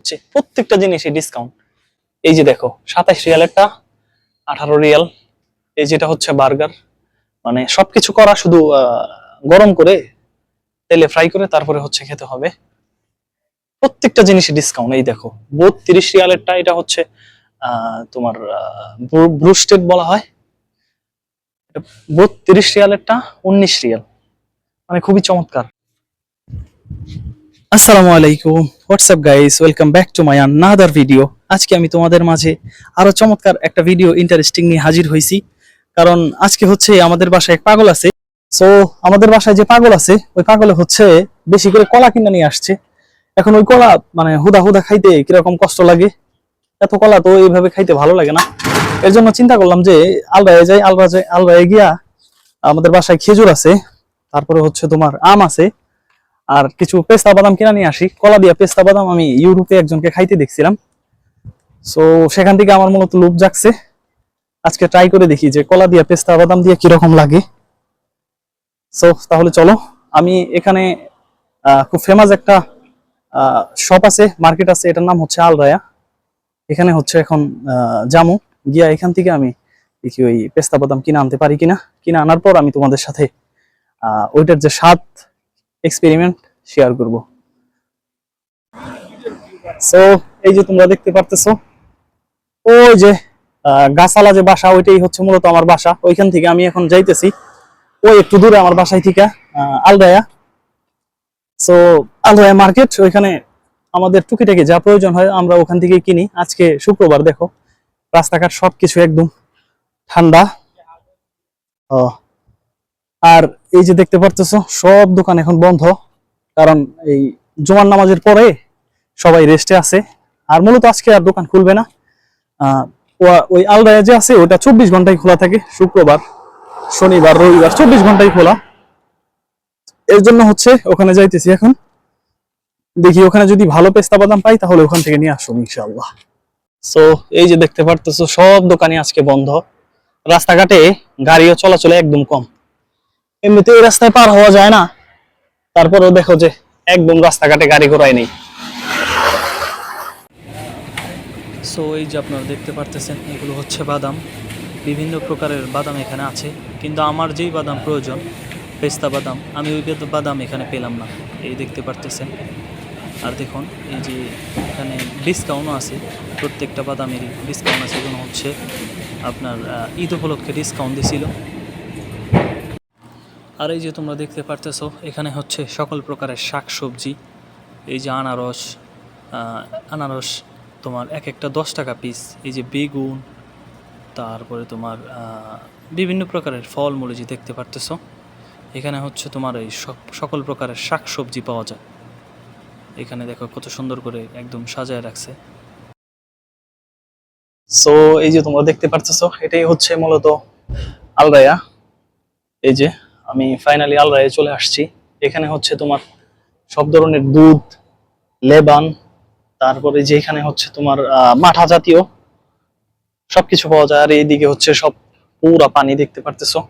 হচ্ছে প্রত্যেকটা জিনিসে ডিসকাউন্ট এই যে দেখো সাতাশ রিয়ালেরটা, আঠারো রিয়াল। এই যেটা হচ্ছে বার্গার মানে সবকিছু করা শুধু গরম করে, তেলে ফ্রাই করে তারপরে হচ্ছে খেতে হবে। প্রত্যেকটা জিনিসে ডিসকাউন্ট এই দেখো, বত্রিশ রিয়ালেরটা, এটা হচ্ছে তোমার ব্রুস্টেড বলা হয়। বত্রিশ রিয়ালেরটা, উনিশ রিয়াল। মানে খুবই চমৎকার। আসসালামু আলাইকুম। What's up guys welcome back to my another video আজকে আমি তোমাদের মাঝে আরও চমৎকার একটা ভিডিও ইন্টারেস্টিং নিয়ে হাজির হয়েছি কারণ আজকে হচ্ছে আমাদের বাসায় এক পাগল আছে। সো আমাদের বাসায় যে পাগল আছে, ওই পাগলে হচ্ছে বেশি করে কলা কিনে নিয়ে আসছে। এখন ওই কলা মানে হুদা হুদা খাইতে কীরকম কষ্ট লাগে? এত কলা তো এইভাবে খাইতে ভালো লাগে না। এর জন্য চিন্তা করলাম যে আলরায় যাই আলরা যাই আলরায় গিয়া আমাদের বাসায় খেজুর আছে। তারপরে হচ্ছে তোমার আম আছে। আর কিছু পেস্তা বাদাম কিনে নিয়ে আসি। কলা দিয়া পেস্তা বাদাম আমি ইউরোপে একজনকে খাইতে দেখছিলাম। সো সেখান থেকে আমার মূলত লোভ জাগছে। আজকে ট্রাই করে দেখি যে কলা দিয়া পেস্তা বাদাম দিয়ে কীরকম লাগে। সো তাহলে চলো, আমি এখানে খুব ফেমাস একটা শপ আছে মার্কেট আছে, এটার নাম হচ্ছে আলরায়া। এখানে হচ্ছে এখন জামু। গিয়া এখান থেকে আমি দেখি ওই পেস্তা বাদাম কিনে আনতে পারি কিনা। কিনে আনার পর আমি তোমাদের সাথে ওইটার যে স্বাদ এক্সপেরিমেন্ট শেয়ার করব। সো এই যে তোমরা দেখতে পারতেছো, ওই যে গাছালা যে বাসা, ওইটাই হচ্ছে মূলত আমার বাসা। ওইখান থেকে আমি এখন যাইতেছি। ওই একটু দূরে আমার বাসায় থেকে আলদায়া। সো আলদায়া মার্কেট ওইখানে আমাদের টুকিটাকি যা প্রয়োজন হয় আমরা ওখান থেকে কিনি। আজকে শুক্রবার, দেখো, রাস্তাঘাট সবকিছু একদম ঠান্ডা। ও আর এই যে দেখতে পারতেছো, সব দোকান এখন বন্ধ। কারণ এই জুমার নামাজের পরে সবাই রেস্টে আছে। আর মূলত আজকে আর দোকান খুলবে না। ওই আলরায়া যে আছে, ওটা চব্বিশ ঘন্টায় খোলা থাকে। শুক্রবার, শনিবার, রবিবার, চব্বিশ ঘন্টায় খোলা। এর জন্য হচ্ছে ওখানে যাইতেছি এখন। দেখি ওখানে যদি ভালো পেস্তা বাদাম পাই, তাহলে ওখান থেকে নিয়ে আসব ইনশাল্লাহ সো এই যে দেখতে পারতেছো, সব দোকানই আজকে বন্ধ। রাস্তাঘাটে গাড়িও চলাচলে একদম কম। এমনিতে এই রাস্তায় পার হওয়া যায় না। তারপরেও দেখো যে একদম রাস্তাঘাটে গাড়ি ঘোড়ায় নেই। সো এই যে আপনারা দেখতে পারতেছেন, এগুলো হচ্ছে বাদাম। বিভিন্ন প্রকারের বাদাম এখানে আছে। কিন্তু আমার যেই বাদাম প্রয়োজন, পেস্তা বাদাম, আমি ওই বেদ- বাদাম এখানে পেলাম না। এই দেখতে পারতেছেন। আর দেখুন, এই যে এখানে ডিসকাউন্টও আছে। প্রত্যেকটা বাদামেরই ডিসকাউন্ট আছে। এগুলো হচ্ছে আপনার ঈদ উপলক্ষে ডিসকাউন্ট দিছিল। আর এই যে তোমরা দেখতে পারতেছো, এখানে হচ্ছে সকল প্রকারের শাক সবজি এই যে আনারস আনারস তোমার এক একটা দশ টাকা পিস এই যে বেগুন, তারপরে তোমার বিভিন্ন প্রকারের ফলমূল যে দেখতে পারতেছো। এখানে হচ্ছে তোমার এই সক- সকল প্রকারের শাক সবজি পাওয়া যায়। এখানে দেখো কত সুন্দর করে একদম সাজায় রাখছে। সো এই যে তোমরা দেখতে পারতেছো, এটাই হচ্ছে মূলত আলরায়া এই যে আমি ফাইনালি আলরায়ে চলে আসছি। এখানে হচ্ছে তোমার সব ধরনের দুধ, লেবান, তারপরে যে এখানে হচ্ছে তোমার মাঠা জাতীয় সবকিছু পাওয়া যায়। আর এইদিকে হচ্ছে সব পুরা পানি দেখতে পারতেছো।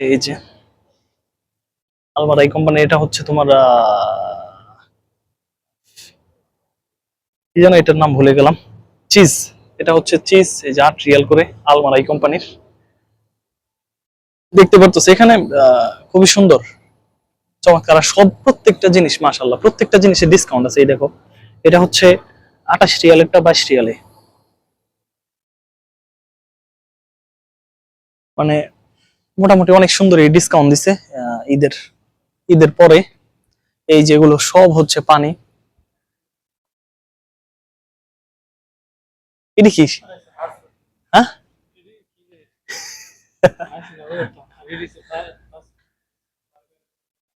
এই যে আলমারাই কোম্পানি এটা হচ্ছে তোমার কি যেন এটার নাম ভুলে গেলাম। চিজ এটা হচ্ছে চিজ এই যে আট রিয়াল করে আলমারাই কোম্পানির দেখতে পারতেছো। এখানে খুবই সুন্দর, চমৎকার। সব প্রত্যেকটা জিনিস মাশাল্লাহ প্রত্যেকটা জিনিসের ডিসকাউন্ট আছে, এই দেখো। এটা হচ্ছে আঠাশ রিয়ালেরটা বাইশ রিয়ালে। মানে মোটামুটি অনেক সুন্দর এই ডিসকাউন্ট দিছে ঈদের ঈদের পরে। এই যেগুলো সব হচ্ছে পানি। এটা কি?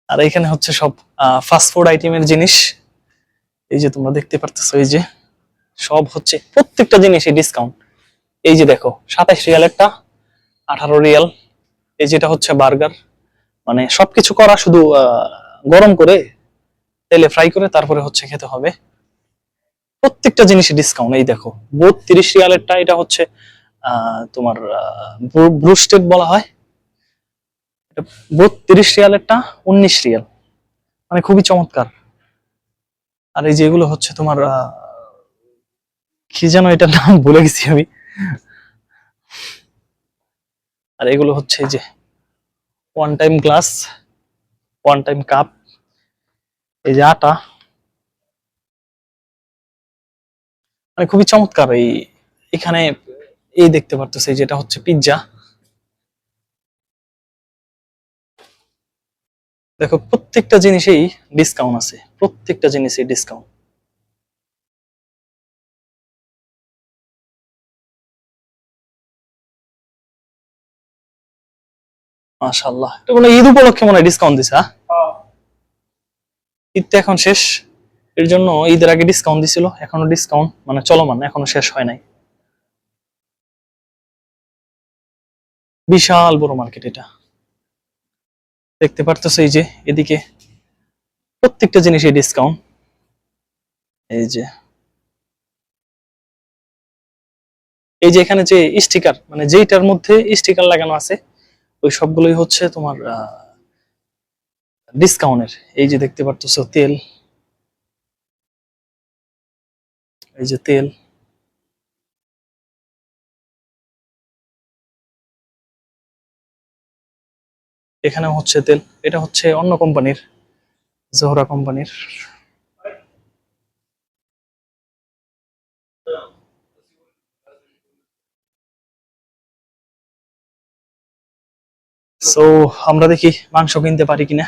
আর এখানে হচ্ছে সব ফাস্ট ফুড আইটেমের জিনিস। এই যে তোমরা দেখতে পারতেছো, এই যে সব হচ্ছে প্রত্যেকটা জিনিসে ডিসকাউন্ট এই যে দেখো সাতাশ রিয়ালেরটা আঠারো রিয়াল। এই যেটা হচ্ছে বার্গার মানে সবকিছু করা শুধু গরম করে, তেলে ফ্রাই করে তারপরে হচ্ছে খেতে হবে। প্রত্যেকটা জিনিসে ডিসকাউন্ট এই দেখো, বত্রিশ রিয়ালেরটা, এটা হচ্ছে তোমার ব্রুস্টেড বলা হয়। বত্রিশ রিয়ালেরটা উনিশ রিয়াল। মানে খুবই চমৎকার। আর এই যেগুলো হচ্ছে তোমার কি যেন এটার নাম ভুলে গেছি আমি। আর এগুলো হচ্ছে যে one time glass one time cup এই যে আটা। মানে খুবই চমৎকার এই, এখানে এই দেখতে পারতেছে যেটা হচ্ছে পিৎজা দেখো, প্রত্যেকটা জিনিসেই ডিসকাউন্ট আছে। প্রত্যেকটা জিনিসে ডিসকাউন্ট মাশাআল্লাহ। এটা কোনো ঈদ উপলক্ষে মনে ডিসকাউন্ট দিছে হ্যাঁ? ঈদ তো এখন শেষ। এর জন্য ঈদের আগে ডিসকাউন্ট দিছিল, এখনও ডিসকাউন্ট মানে চলমান, এখনও শেষ হয় নাই। বিশাল বড় মার্কেট এটা। দেখতে পারতেছো এই যে, এদিকে প্রত্যেকটা জিনিসে ডিসকাউন্ট এই যে। এই যে এখানে যে স্টিকার মানে যেইটার মধ্যে স্টিকার লাগানো আছে, ওই সবগুলোই হচ্ছে তোমার ডিসকাউন্টের এই যে দেখতে পারতেছো তেল। এই যে তেল। এখানে হচ্ছে তেল, এটা হচ্ছে অন্য কোম্পানির, জোহরা কোম্পানির। সো আমরা দেখি মাংস কিনতে পারি কিনা।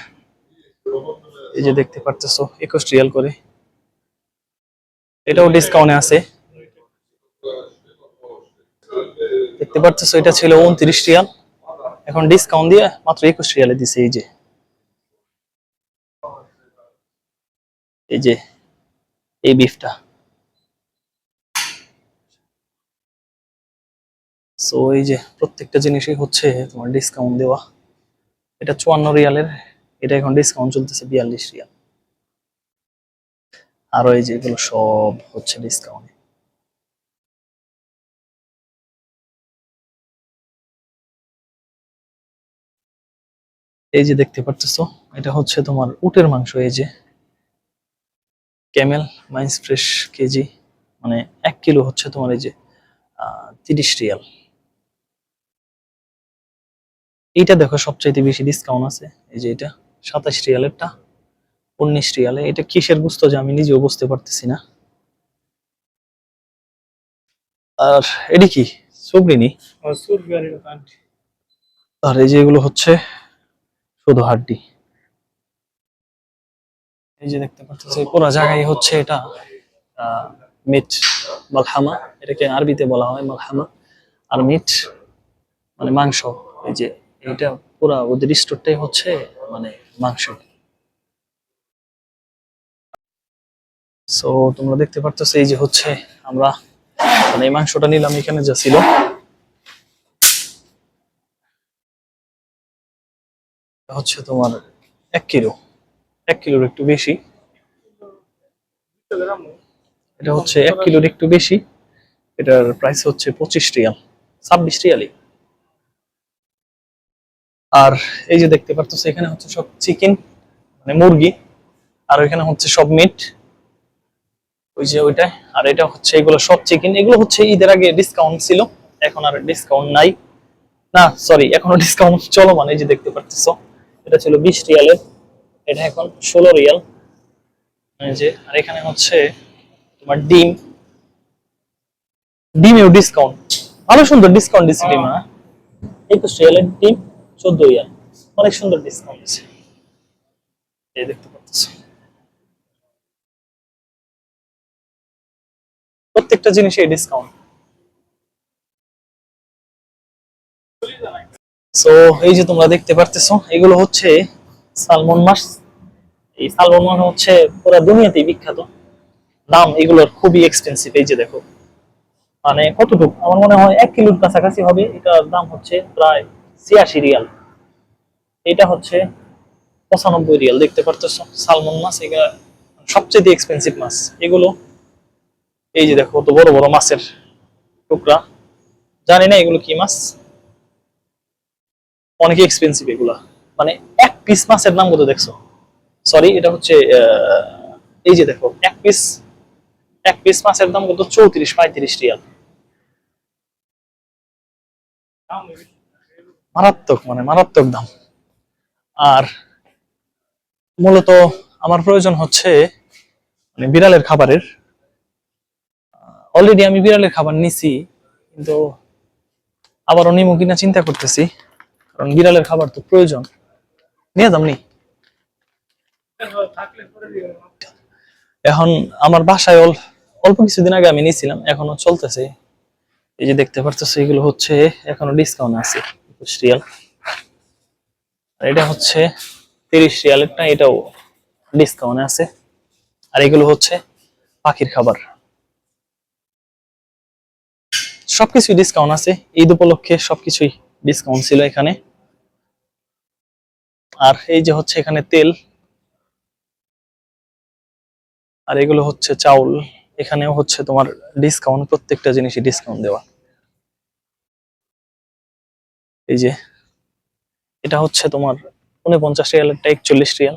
এই যে দেখতে পারতেছো, একুশ রিয়াল করে। এটাও ডিসকাউন্টে আছে। দেখতে পারতেছো, এটা ছিল উনত্রিশ রিয়াল। এখন ডিসকাউন্ট দিয়ে মাত্র একুশ রিয়ালে দিছে, এই যে। এই যে, এই বিফটা সো এই যে প্রত্যেকটা জিনিসই হচ্ছে তোমার ডিসকাউন্ট দেওয়া। এটা চুয়ান্ন রিয়ালের, এটা এখন ডিসকাউন্ট চলতেছে বিয়াল্লিশ রিয়াল। আরও এই যে এগুলো সব হচ্ছে ডিসকাউন্ট এই যে দেখতে পারতেছো এটা হচ্ছে তোমার উটের মাংস এই যে ক্যামেল মাইন্স ফ্রেশ কেজি মানে এক কিলো হচ্ছে তোমার এই যে তিরিশ রিয়াল। এইটা দেখো সবচাইতে বেশি ডিসকাউন্ট আছে এই যে এটা সাতাশ রিয়ালেরটা উনিশ রিয়ালে। এটা কিসের বুঝতো যে আমি নিজেও বুঝতে পারতেছি না। আর এটি কি? সুবরিনি আর এই যে এগুলো হচ্ছে শুধু হাড্ডি। এই যে দেখতে পাচ্ছি পুরো জায়গায় হচ্ছে এটা মিট মালহামা, এটাকে আরবিতে বলা হয় মালহামা। আর মিট মানে মাংস, এই যে এটা পুরা ওদের স্টোরটাই হচ্ছে মানে মাংস। সো তোমরা দেখতে পারতেছো, এই যে হচ্ছে আমরা মানে এই মাংসটা নিলাম, এখানে যা ছিল। হচ্ছে তোমার এক কিলো, এক কিলোর একটু বেশি। এটা হচ্ছে এক কিলোর একটু বেশি। এটার প্রাইস হচ্ছে পঁচিশ রিয়াল, ছাব্বিশ রিয়ালই। আর এই যে দেখতে পারতেছো, এখানে হচ্ছে সব চিকেন মানে মুরগি, আর ওইখানে হচ্ছে সব মিট ওই যে ওইটা, আর এটা হচ্ছে, এগুলো সব চিকেন এগুলো হচ্ছে ঈদের আগে ডিসকাউন্ট ছিল, এখন আর ডিসকাউন্ট নাই। না সরি এখনও ডিসকাউন্ট চলমান, এই যে দেখতে পারতেছো। এটা ছিল বিশ রিয়ালের এটা এখন ষোলো রিয়াল। যে আর এখানে হচ্ছে তোমার ডিম। ডিমেও ডিসকাউন্ট ভালো সুন্দর ডিসকাউন্ট দিচ্ছে ডিম হ্যাঁ? একুশ রিয়ালের ডিম চোদ্দ রিয়াল। অনেক সুন্দর ডিসকাউন্ট আছে এই দেখতে পাচ্ছ। প্রত্যেকটা জিনিসে ডিসকাউন্ট সো এই যে তোমরা দেখতে পারতেছো, এগুলো হচ্ছে সালমন মাছ। এই সালমন মাছ হচ্ছে পুরো দুনিয়াতেই বিখ্যাত। দাম এগুলোর খুবই এক্সপেন্সিভ এই যে দেখো। মানে কতটুকু? আমার মনে হয় এক কিলোর কাছাকাছি হবে। এটার দাম হচ্ছে প্রায় ছিয়াশি রিয়াল। এটা হচ্ছে পঁচানব্বই রিয়াল, দেখতে পারতেছো। সালমন মাছ, এগুলো সবচেয়ে এক্সপেন্সিভ মাছ। এগুলো, এই যে দেখো কত বড় বড় মাছের টুকরা। জানি না এগুলো কি মাছ। অনেক এক্সপেন্সিভ এগুলা। মানে এক পিস মাছের দাম কত দেখছ? সরি এটা হচ্ছে এই যে দেখো, এক পিস এক পিস মাছের দাম কত? চৌত্রিশ, পঁয়ত্রিশ রিয়াল। মারাত্মক মানে মারাত্মক দাম। আর মূলত আমার প্রয়োজন হচ্ছে মানে বিড়ালের খাবারের। অলরেডি আমি বিড়ালের খাবার নিছি, কিন্তু আবারও নিমু কিনা চিন্তা করতেছি। কারণ বিড়ালের খাবার তো প্রয়োজন। নিয়ে দাম নি এখন আমার বাসায় অল- অল্প কিছুদিন আগে আমি নিয়েছিলাম, এখনও চলতেছে। এই যে দেখতে পারতেছো, এগুলো হচ্ছে এখনও ডিসকাউন্ট আছে, একুশ রিয়াল। এটা হচ্ছে তিরিশ রিয়ালেরটা এটাও ডিসকাউন্ট আছে। আর এগুলো হচ্ছে পাখির খাবার। সবকিছুই ডিসকাউন্ট আছে, ঈদ উপলক্ষে সবকিছুই ডিসকাউন্ট ছিল এখানে। আর এই যে হচ্ছে এখানে তেল, আর এগুলো হচ্ছে চাউল। এখানেও হচ্ছে তোমার ডিসকাউন্ট প্রত্যেকটা জিনিসই ডিসকাউন্ট দেওয়া। এই যে, এটা হচ্ছে তোমার উনপঞ্চাশ রিয়ালেরটা একচল্লিশ রিয়াল?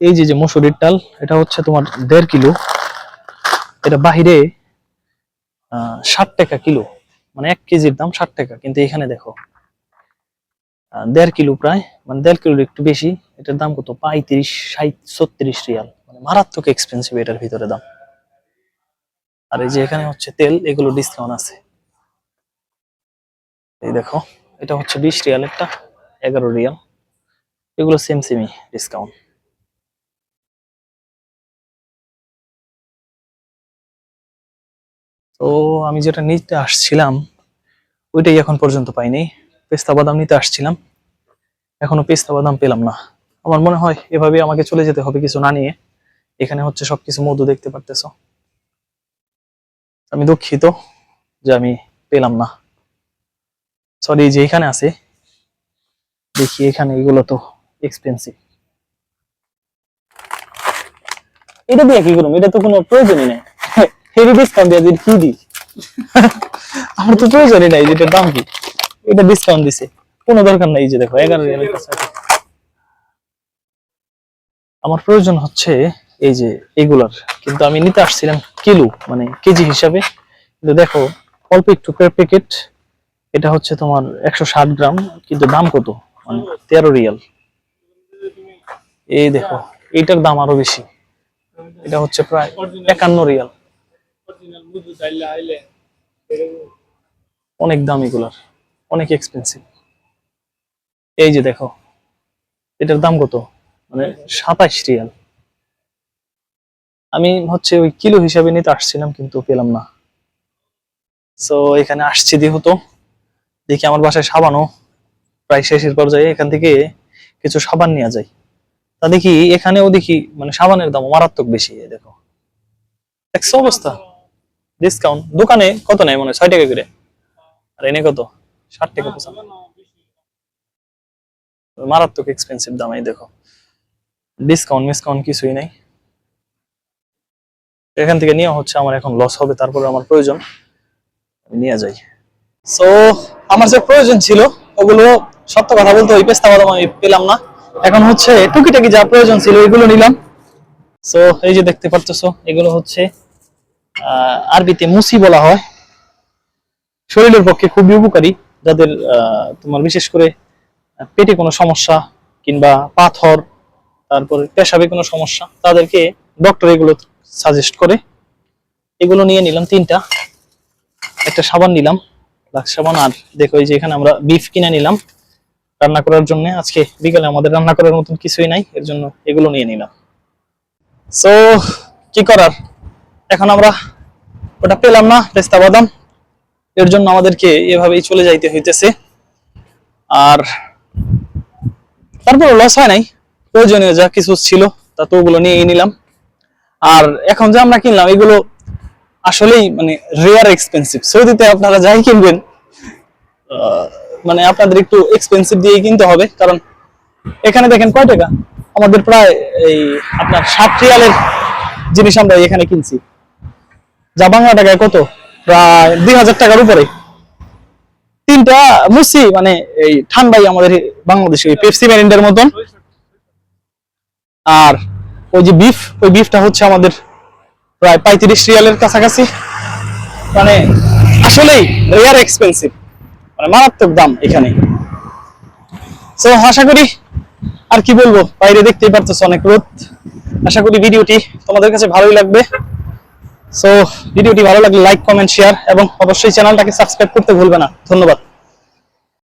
এই যে যে মসুরির ডাল, এটা হচ্ছে তোমার দেড় কিলো। এটা বাহিরে ষাট টাকা কিলো। মানে এক কেজির দাম ষাট টাকা, কিন্তু এখানে দেখো দেড় কিলো প্রায় মানে দেড় কিলোর একটু বেশি, এটার দাম কত? পঁয়ত্রিশ, ষাট, ছত্রিশ রিয়াল মানে মারাত্মক এক্সপেন্সিভ এটার ভিতরে দাম। আর এই যে এখানে হচ্ছে তেল, এগুলো ডিসকাউন্ট আছে। এই দেখো, এটা হচ্ছে বিশ রিয়াল একটা এগারো রিয়াল, এগুলো সেম সেমই ডিসকাউন্ট তো আমি যেটা নিতে আসছিলাম, ওইটাই এখন পর্যন্ত পাইনি। পেস্তা বাদাম নিতে আসছিলাম। এখনও পেস্তা বাদাম পেলাম না। আমার মনে হয় এভাবে আমাকে চলে যেতে হবে কিছু না নিয়ে। এখানে হচ্ছে সবকিছু মধু দেখতে পারতেছো। আমি দুঃখিত যে আমি পেলাম না। সরি যে এখানে আছে। দেখি এখানে এগুলো তো এক্সপেন্সিভ এটা দিয়ে কি করুম? এটা তো কোনো প্রয়োজনই নেই। হেভি ডিসকাউন্ট দিয়ে কি দিই আমার তো প্রয়োজনই নাই যেটার দাম কি। এটা ডিসকাউন্ট দিছে। কোনো দরকার নাই যে দেখো, এগারো রিয়ালের আমার প্রয়োজন হচ্ছে এই যে এগুলার। কিন্তু আমি নিতে আসছিলাম কিলো মানে কেজি হিসাবে। কিন্তু দেখো, অল্প একটু প্যাকেট এটা হচ্ছে তোমার একশো ষাট গ্রাম, কিন্তু দাম কত? মানে তেরো রিয়াল। এই দেখো এটার দাম আরও বেশি। এটা হচ্ছে প্রায় একান্ন রিয়াল। অনেক দাম এগুলার অনেক এক্সপেন্সিভ এই যে দেখো, এটার দাম কত? মানে সাতাশ রিয়াল। আমি হচ্ছে ওই কিলো হিসাবে নিতে আসছিলাম, কিন্তু পেলাম না। সো এখানে আসছি যেহেতু, দেখি আমার বাসায় সাবানও প্রায় শেষের পর্যায়ে, এখান থেকে কিছু সাবান নেওয়া যায় তা দেখি, এখানেও দেখি মানে সাবানের দাম মারাত্মক বেশি দেখো। দেখছ অবস্থা? ডিসকাউন্ট দোকানে কত নেয় মনে হয়? ছয় টাকা করে। আর এনে কত? ষাট টাকা পঁচান মারাত্মক এক্সপেন্সিভ দাম এই দেখো। ডিসকাউন্ট মিসকাউন্ট কিছুই নাই। এখান থেকে নেওয়া হচ্ছে আমার এখন লস হবে তারপরে আমার প্রয়োজন। আমি নিয়ে যাই। সো আমার যে প্রয়োজন ছিল ওগুলো সত্য কথা বলতে ওই পেস্তা বাদাম আমি পেলাম না। এখন হচ্ছে টুকিটাকি যা প্রয়োজন ছিল এগুলো নিলাম। সো এই যে দেখতে পারতেছো এগুলো হচ্ছে আরবিতে মুসি বলা হয়। শরীরের পক্ষে খুবই উপকারী, যাদের তোমার বিশেষ করে পেটে কোনো সমস্যা কিংবা পাথর, তারপরে পেশাবে কোনো সমস্যা, তাদেরকে ডক্টর এগুলো সাজেস্ট করে। এগুলো নিয়ে নিলাম তিনটা। একটা সাবান নিলাম লাক্স সাবান, আর দেখো এই যে এখানে আমরা বিফ কিনে নিলাম। রান্না করার জন্য, আজকে বিকালে আমাদের রান্না করার মতন কিছুই নাই, এর জন্য এগুলো নিয়ে নিলাম। সো কি করার? এখন আমরা ওটা পেলাম না পেস্তা বাদাম। এর জন্য আমাদেরকে এভাবেই চলে যাইতে হইতেছে। আর তারপর লস হয় নাই। প্রয়োজনীয় যা কিছু ছিল, তা তো ওগুলো নিয়ে নিলাম। আর এখন যে আমরা কিনলাম, এগুলো আসলেই মানে রেয়ার এক্সপেন্সিভ সৌদিতে আপনারা যাই কিনবেন মানে আপনাদের একটু এক্সপেন্সিভ দিয়ে কিনতে হবে। কারণ এখানে দেখেন কয় টাকা? আমাদের প্রায় এই আপনার ষাট রিয়ালের জিনিস আমরা এখানে কিনছি। যা বাংলা টাকায় কত? প্রায় দুই হাজার টাকার উপরে। তিনটা মুসি মানে এই ঠান্ডাই আমাদের বাংলাদেশে পেপসি মতন। আর ওই যে বিফ ওই বিফটা হচ্ছে আমাদের প্রায় পঁয়ত্রিশ রিয়ালের কাছাকাছি। মানে আসলেই রেয়ার এক্সপেন্সিভ মানে মারাত্মক দাম এখানে। তো আশা করি আর কি বলব? বাইরে দেখতেই পারতেছো অনেক রোদ। আশা করি ভিডিওটি তোমাদের কাছে ভালোই লাগবে। সো ভিডিওটি ভালো লাগলে লাইক কমেন্ট শেয়ার এবং অবশ্যই চ্যানেলটাকে সাবস্ক্রাইব করতে ভুলবে না। ধন্যবাদ।